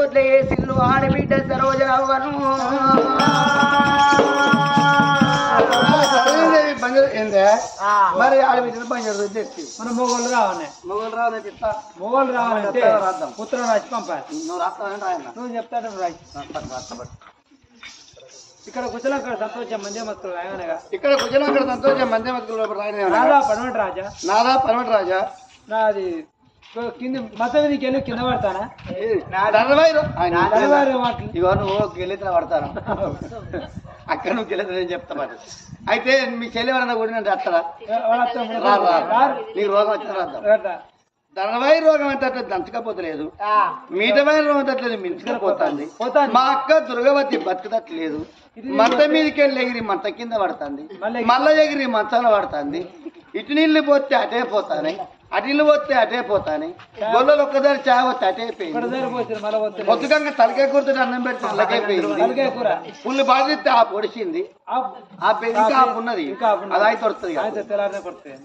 కోట్ల వేసిల్లు ఆడబిడ్డ ఏందే? మరి ఆడబిడ్డలు బంగారు తెచ్చి మన మొగోళ్ళు రావాలి మొగలు రావు చెప్తా. మొగోళ్ళు రావాలంటే. ఉత్తరం రాసి పంపాలి. నువ్వు రాస్తానంటే ఆయన? నువ్వు చెప్తాడు రాయి. ఇక్కడ కూర్చొని అక్కడ సంతోషం మంచి మస్తులు రాయనగా ఇక్కడ కుజలం అక్కడ సంతోషం మంది మతుకులు రాయన రాదా పడమటి రాజా? నాదా పరమటి రాజా? నాది కింద మతం మీదకి వెళ్ళి కింద పడతానా? ఇగో నువ్వు గెలిచిన పడతాను. అక్కడ నువ్వు గెలిచిన నేను చెప్తా మరి. అయితే మీ చెల్లి ఎవరన్నా కూడా నేను చేస్తారా వాళ్ళ అత్త మన రా రా రారు. నీకు రోగం వచ్చిన రాద్దాం. రాదా? ధనవాయి రోగం అంటే దంచకపోతలేదు. మీటవాయి రోగం అంటే అట్లా మించుకపోతుంది. పోతాంది. మా అక్క దుర్గవతి బతుకుతట్లేదు. మంత మీదకి వెళ్ళి ఎగిరి మంత కింద పడుతుంది. మళ్ళీ ఎగిరి మంచాన పడుతుంది. ఇటు నీళ్ళు పోతే అటే పోతానే. అటు నీళ్ళు పోతే అటే పోతానే గొల్లలు ఒక్కదారి చాయ పోతే అటే అయిపోయింది పోతుంది పొద్దుకంగా తలకాయ కూర్చుని అన్నం పెట్టి తలకైపోయింది పుల్లు బాధిస్తే ఆ పొడిచింది ఆ ఇంకా ఉన్నది. అది అయితే వస్తుంది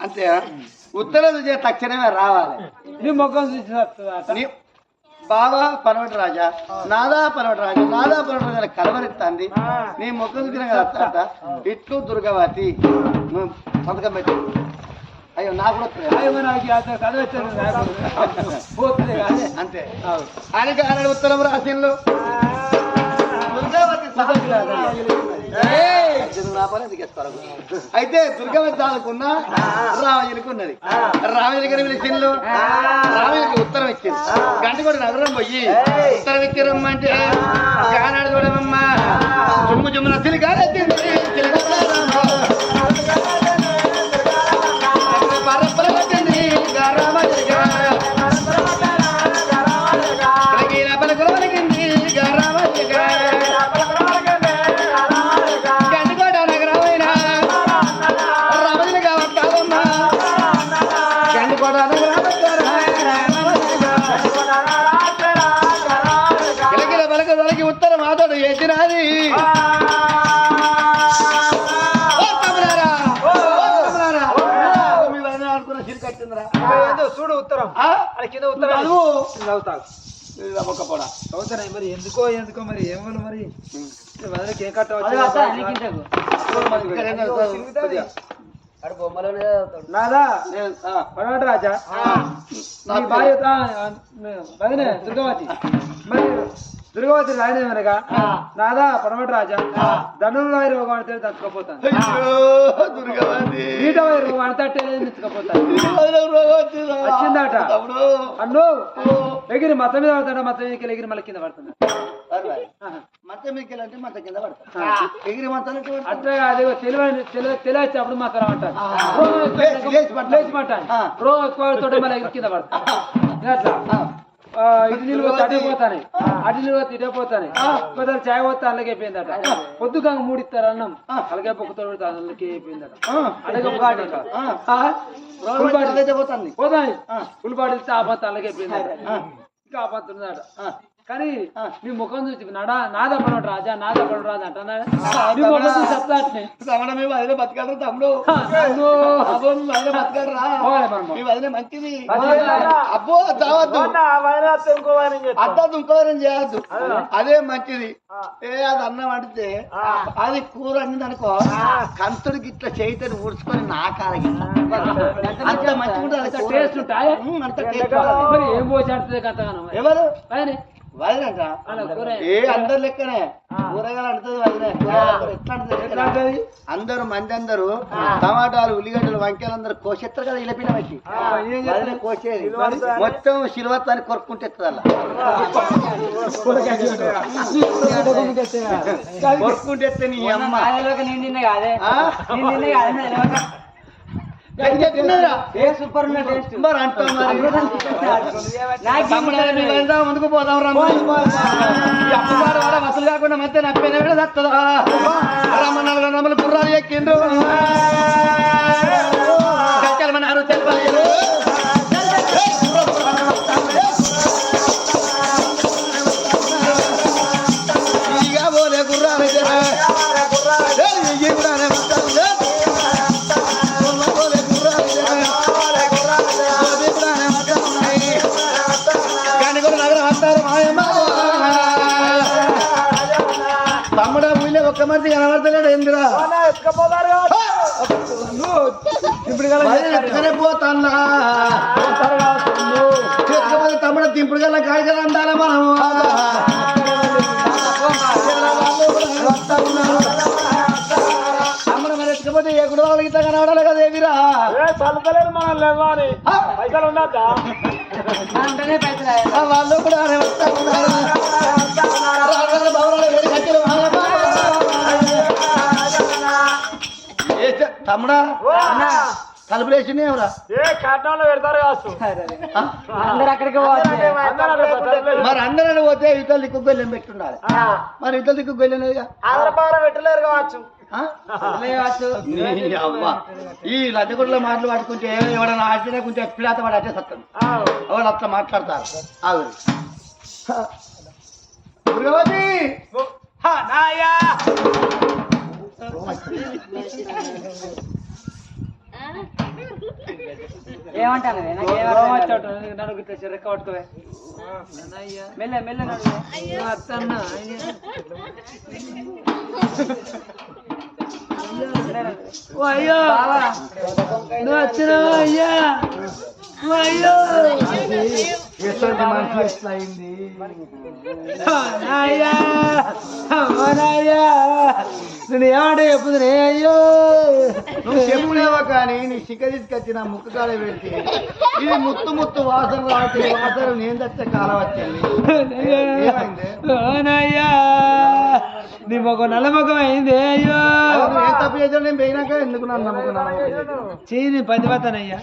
అంతే ఉత్తరం తక్షణమే రావాలి. నీ మొక్కం చూసి బాబా పనవటి రాజా నాదా పనవటి రాజా నాదా పనవటి రాజా కలవరిస్తుంది నీ ముఖం తిన కదా ఇట్లు దుర్గవతి. సంతకం పెట్టి. అయ్యో నాకు. అయ్యో. పోతుంది కానీ. అంతే. ఆయన ఉత్తరం రాసిండు అయితే దుర్గవతి దాదుకున్న రామయ్యకి ఉన్నది. రామయ్యకి పిలిచిండు రామయ్యకి ఉత్తరం ఇచ్చింది కూడా నగరం పోయి ఉత్తరం ఇచ్చి రమ్మంటే కానాడు చూడమమ్మా చుమ్ము చుమ్మున సిలికారెత్తింది 違う చదువు. చదువుతావు ఇది ఒక పొడ. చదువుతాయి మరి? ఎందుకో ఎందుకో మరి? ఏమో మరి? వదిలికి ఏం కట్టవచ్చు. నాదా? నేను, పడవటి రాజా. నా భార్య దుర్గవతి. మరి దుర్గవతి రాయనేమనగా నాదా పడమటి రాజా దండంలో రోగం అంటే తెచ్చుకోపోతాను? వచ్చిందట. తమ్ముడు. అన్ను ఎగిరి మతం మీద పడతాడా? మతం మీద ఎగిరి మళ్ళీ కింద పడుతుంది. మత అంటే మత కింద పడతా. ఎగిరి మతాలు? అట్లా తెలివైన తెలియచ్చు అప్పుడు మాత్రం అంటారు. రోజు తోటి మళ్ళీ ఎగిరి కింద పడతా. అట్లా ఇటు నీళ్ళు పోతే అటే పోతానే. అటు నీళ్ళు పోతే ఇటే పోతానే. కొందరు చాయ్ పోతే అల్లకి అయిపోయిందట. పొద్దుగా మూడు ఇస్తారు అన్నం. అలాగే పొక్కుతో అల్లకి అయిపోయిందట. అలాగే ఒక అదైతే పోతుంది. పోతాయి. ఫుల్ బాటిల్ ఇస్తే ఆ పత్త అల్లకి అయిపోయిందట. ఇంకా ఆ పత్త ఉందట. కానీ నీ ముఖం చూసి నడా నాదా పడవడు రాజా నాదా పడవడు రాజా అంటున్నా నీ ముఖం చూసి చెప్తా అట్నే రమణ మీ వదిన బతకడరా తమ్ముడు. బతకడరా మంచిది. అబ్బో చేయద్దు. అదే మంచిది. ఏ అది అన్నం వండితే అది కూర అన్నది అనుకో కంతుడికి ఇట్లా చేయితని ఊడ్చుకొని నాకాలకి అంత మంచిగా ఉంటుంది అంత టేస్ట్ ఉంటాయా? అంత టేస్ట్ ఎవరు? వదినంట ఏ అందరు లెక్కనే? కూరగాయలు అంటది కూరగాయలు ఎట్లా? అందరూ మంది అందరూ టమాటాలు ఉల్లిగడ్డలు వంకాయలు అందరూ కోసేస్తారు కదా ఇలా పిల్ల వచ్చి కోసేది. మొత్తం సిల్వత్తాన్ని కొరుక్కుంటే అలా. కొరుక్కుంటే నీ అమ్మ. ఆ? గట్టిగా తిన్నదిరా. సూపర్ మరి అంటాం ముందుకు పోదాం రమ్మ ఈ అప్పుగారు వాడ వసూలు కాకుండా మధ్య నప్పేనే కూడా తత్తదా రమ్మ నలుగురు రమ్మలు గుర్రాలు ఎక్కిండ్రు. ఇక మనిషి కనబడతలేడు ఏందిరా. ఇప్పుడు ఎక్కడే పోతాన్నా తమ్ముడు దింపుడు గల కాడికి అందాల మనము ఏ గుడి వాళ్ళకి కనబడాలి కదా ఏమిరా? మనం పైసలు ఉండద్దా? వాళ్ళు కూడా తమ్ముడా? తలుపులు వేసినేవరా ఏ కట్నంలో పెడతారు కావచ్చు. అందరు అక్కడికి మరి అందరూ పోతే ఇతర దిక్కు గొల్లెం పెట్టుండాలి. మరి ఇతర దిక్కు గొల్లెనేగా ఆదరపార పెట్టలేరు కావచ్చు. ఈ లద్దగుడ్ల మాటలు పట్టుకుంటే ఎవడన్నా ఆడితే కొంచెం ఎప్పుడాత వాడు అట్టే సత్తం ఎవరు అట్లా మాట్లాడతారు? ఆగు. దుర్గవతి! నాయా! ఏమంటాను గిట్ల చెరక్క పట్టుకోవే. మెల్ల మెల్ల అత్తన్న అయ్యో. నువ్వు వచ్చినావా అయ్యో? ఎటువంటి మనిషి ఎట్లా అయింది? నేను ఏమంటే చెప్పుదునే అయ్యో! నువ్వు చెప్పులేవా కానీ నీ చిక్క తీసుకొచ్చిన ముక్కు కాడ పెడితే ఇది ముత్తు ముత్తు వాసన రావట్లేదు వాసన నేను తెచ్చే కాలం వచ్చింది. ఏమైంది? నీ మొగ నల్ల మొగం అయింది అయ్యో. ఏం తప్పు చేసావు నేను పోయినాక ఎందుకు నన్ను నమ్ముకున్నాను చీని పదివతనయ్యా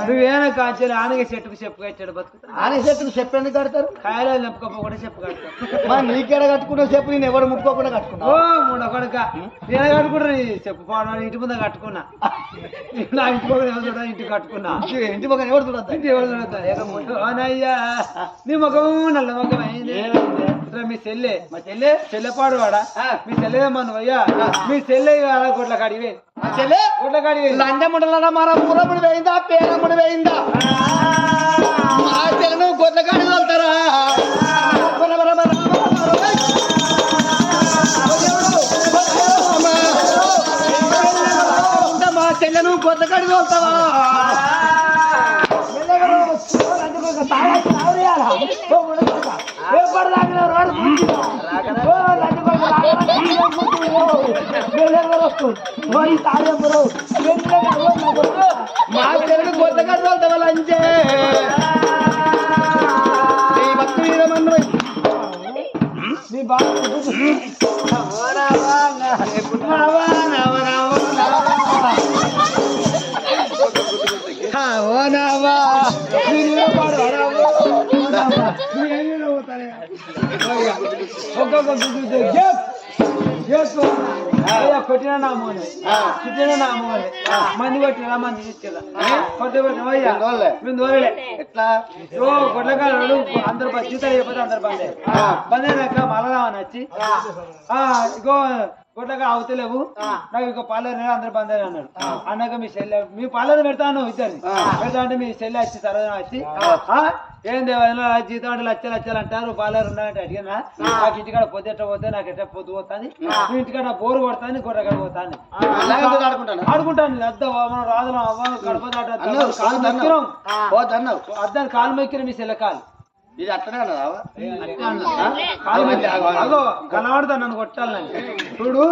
నువ్వేనా కాంచెలు ఆనగ చెట్టుకు చెప్పు కట్టాడు బతుకుతా ఆనే చెట్టుకు చెప్పు ఎందుకు కడతారు? కాయలు నింపుకోపోకుండా చెప్పు కడతా మరి నీకేడ కట్టుకున్నావు చెప్పు నేను ఎవరు ముట్టుకోకుండా ఓ కట్టుకున్నావు మూడో కొడుక. నేను కట్టుకుంటా చెప్పు పోవడం ఇంటి ముందు కట్టుకున్నా. నా ఇంటి పక్కన ఎవరు చూడ ఇంటి కట్టుకున్నా. ఇంటి పక్కన ఎవరు చూడద్దు? ఇంటి ఎవరు చూడొద్దా? ఓనయ్యా నీ ముఖం నల్ల ముఖం అయింది ఇట్లా మీ చెల్లె. మా చెల్లె చెల్లెపాడు వాడా? మీ చెల్లె మన అయ్యా మీ చెల్లె కాడ గుడ్ల కాడివే మా చెల్లె? గుడ్ల కాడివే లంజముడల మన పూరముడు వేయిందా? పేరముడు వేయిందా? మా చెల్లెను వెళ్తారా బర. ఉందా మా చెల్లెను గొడ్లకాడి వెళ్తావా మా చెల్లెను గొడ్లకాడి వెళ్తావా లంచే నీ భక్తి ఓనావా కొట్టిన నా మోనే కొట్టిన నా మోనే మంది కొట్టిన మంది తెచ్చేదా కొట్టి కొట్టిన అయ్యా. దోలే. మేము దోరలే ఎట్లా? ఓ కొట్టకాడు అందరు జీతాలు అయిపోతే అందరు బందే. బందేనాక మళ్ళా వచ్చి ఆ ఇగో కొట్టగా అవుతలేవు నాకు ఇంకో పార్లర్ అందరు బందే అన్నాడు. అన్నాక మీ చెల్లె మీ పార్లర్ పెడతాను ఇద్దరిని. పెడతా అంటే మీ చెల్లె వచ్చి తర్వాత వచ్చి ఏం దేవాలో జీతం అంటే లచ్చలు లచ్చలు అంటారు పార్లర్ ఉండాలంటే అడిగినా? నాకు ఇంటికాడ పొద్దుట పోతే నాకు ఎట్ట పొద్దు పోతాను? నువ్వు ఇంటికాడ బోరు కొడతాను గొర్రెకాడ పోతాను. ఆడుకుంటాను? అద్ద మనం రాదులం అవ్వ కడప దాట అన్నావు కాలు మొక్కినాం. మీ చెల్లె కాలు ఇది అట్టనే అన్నదా? కాలు మొక్కి అగో కనబడతా నన్ను కొట్టాలని చూడు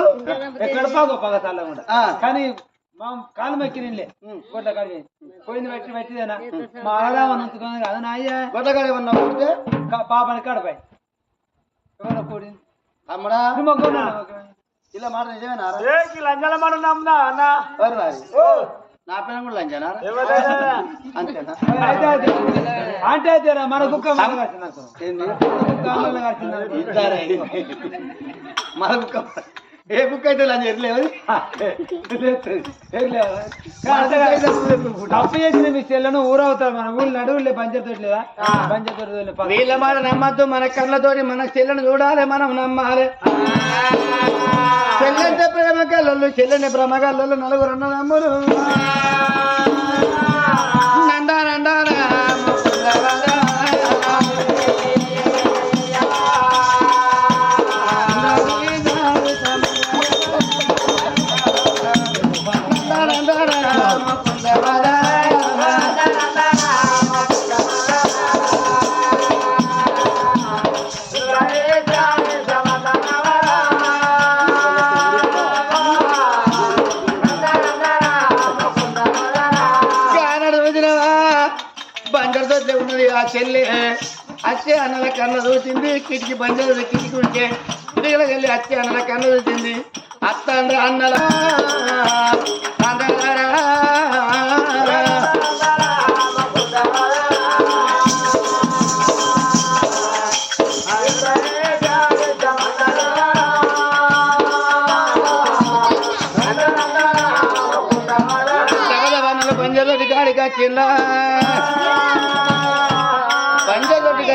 ఎక్కడ పాగో పగ కూడా ఆ. కానీ మా కాలు మొక్కినిలే కొట్ట కాడి పోయింది పెట్టి పెట్టిదేనా మా ఆదామని ఉంచుకుంది కదా నాయ్యా. గొడ్లకాడ ఏమన్నా పుడితే కా- పాపని కాడపై ఎవరో కూడింది. తమ్ముడా నువ్వు మొక్కున్నా ఇలా మాట నిజమేనా? ఏ ఈ లంజల మనం నమ్ముదా అన్న? ఎవరు రాది నా పైన కూడా లంచానా? అంతేనా. అంటే అయితేరా మన కుక్క మన కుక్క మన కుక్క ఏ కుక్క అయితే లంచ ఎరలేవు ఏం లేదు. తప్పు చేసిన మీ చెల్లెను ఊరవుతారు మన ఊళ్ళు నడువులే పంచతోటి లేదా పక్క వీళ్ళ మాట నమ్మద్దు మన కళ్ళతోటి మన చెల్లెని చూడాలి మనం నమ్మాలి. చెల్లెంటే ప్రేమ కళ్ళు చెల్లెని ప్రేమ కళ్ళు నలుగురు అన్న నమ్ములు నందా నందానా అన్నల కన్న చూసింది కిటికీ బంజారు కిటికీ ఉంటే కిటికీలోకి వెళ్ళి అచ్చే అన్నల కన్న చూసింది అత్త అంద్ర అన్నల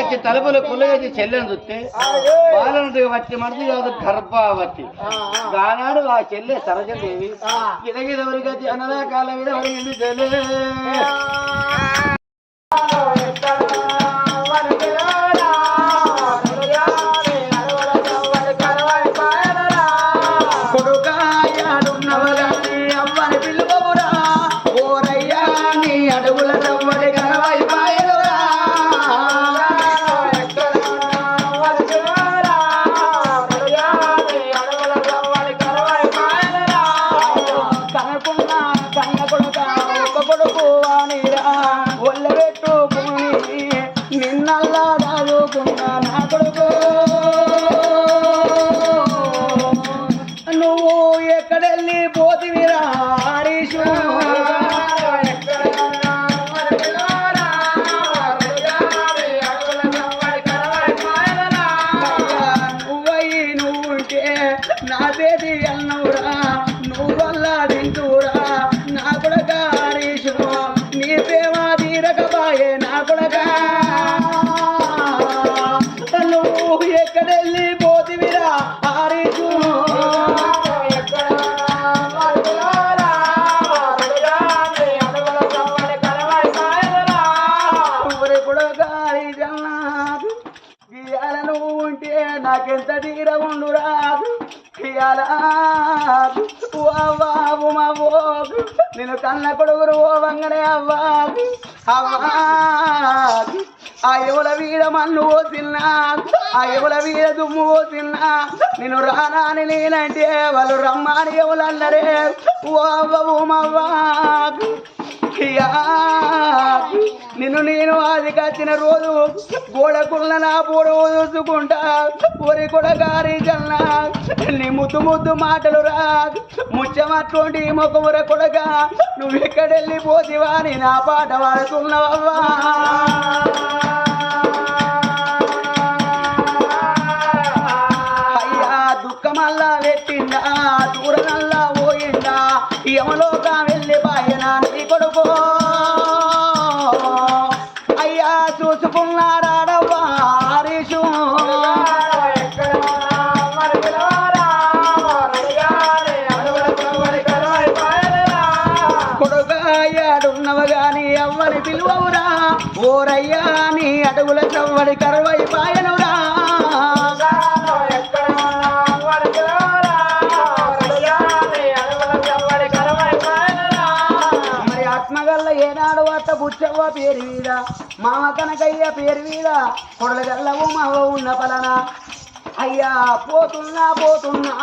వచ్చి తలుపులు పుల్లగచ్చి చెల్లెని చూస్తే బాలనుడి వచ్చి మనది కాదు గర్భావతి. గానాడు ఆ చెల్లె సరజదేవి గిదగిద వరకు వచ్చి అనలా కాలం మీద వరిగింది చెల్లె. అడుగుల రవ్వడి ఇయాల ఓ అవ్వావు మా నేను కన్న కొడుకురు ఓ వంగనే అవ్వా. ఆ ఎవల వీడ మన్ను ఓ తిన్నా. ఆ ఎవల వీడ దుమ్ము ఓ తిన్నా. నేను రానాని నేనంటే వాళ్ళు రమ్మని ఎవలన్నరే ఓ అవ్వవు మవ్వా నిన్ను నేను ఆది కచ్చిన రోజు గోడకుళ్ళ నా పొడవు చూసుకుంటా ఒరి గారి జల్లా. నీ ముద్దు ముద్దు మాటలు రా. ముచ్చమట్లుండి మొక్కముర కొడగా. నువ్వు ఎక్కడెళ్ళి పోతివా నా పాట పాడుతున్నావా కొడుకాయాడున్నవ గాని ఎవ్వరి పిలువవురా ఓరయ్యా నీ అడుగుల చవ్వడి కరవై పాయనురా మరి ఆత్మగల్ల ఏనాడు అత్త బుచ్చవ్వ పేరు మీద మామ కనకయ్య పేరు మీద కొడలగల్లవు మావ ఉన్న పలనా? అయ్యా పోతున్నా పోతున్నా